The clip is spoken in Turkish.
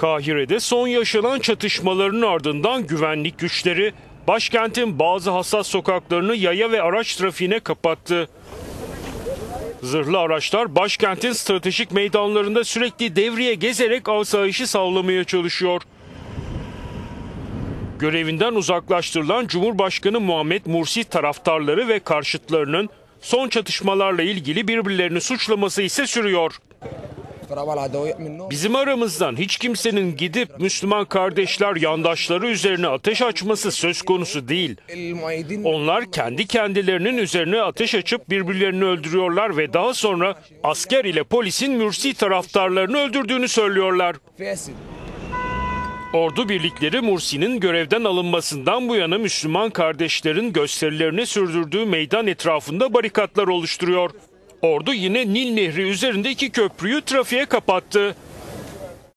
Kahire'de son yaşanan çatışmaların ardından güvenlik güçleri başkentin bazı hassas sokaklarını yaya ve araç trafiğine kapattı. Zırhlı araçlar başkentin stratejik meydanlarında sürekli devriye gezerek asayişi sağlamaya çalışıyor. Görevinden uzaklaştırılan Cumhurbaşkanı Muhammed Mursi taraftarları ve karşıtlarının son çatışmalarla ilgili birbirlerini suçlaması ise sürüyor. Bizim aramızdan hiç kimsenin gidip Müslüman kardeşler yandaşları üzerine ateş açması söz konusu değil. Onlar kendi kendilerinin üzerine ateş açıp birbirlerini öldürüyorlar ve daha sonra asker ile polisin Mürsi taraftarlarını öldürdüğünü söylüyorlar. Ordu birlikleri Mursi'nin görevden alınmasından bu yana Müslüman kardeşlerin gösterilerini sürdürdüğü meydan etrafında barikatlar oluşturuyor. Ordu yine Nil Nehri üzerindeki köprüyü trafiğe kapattı.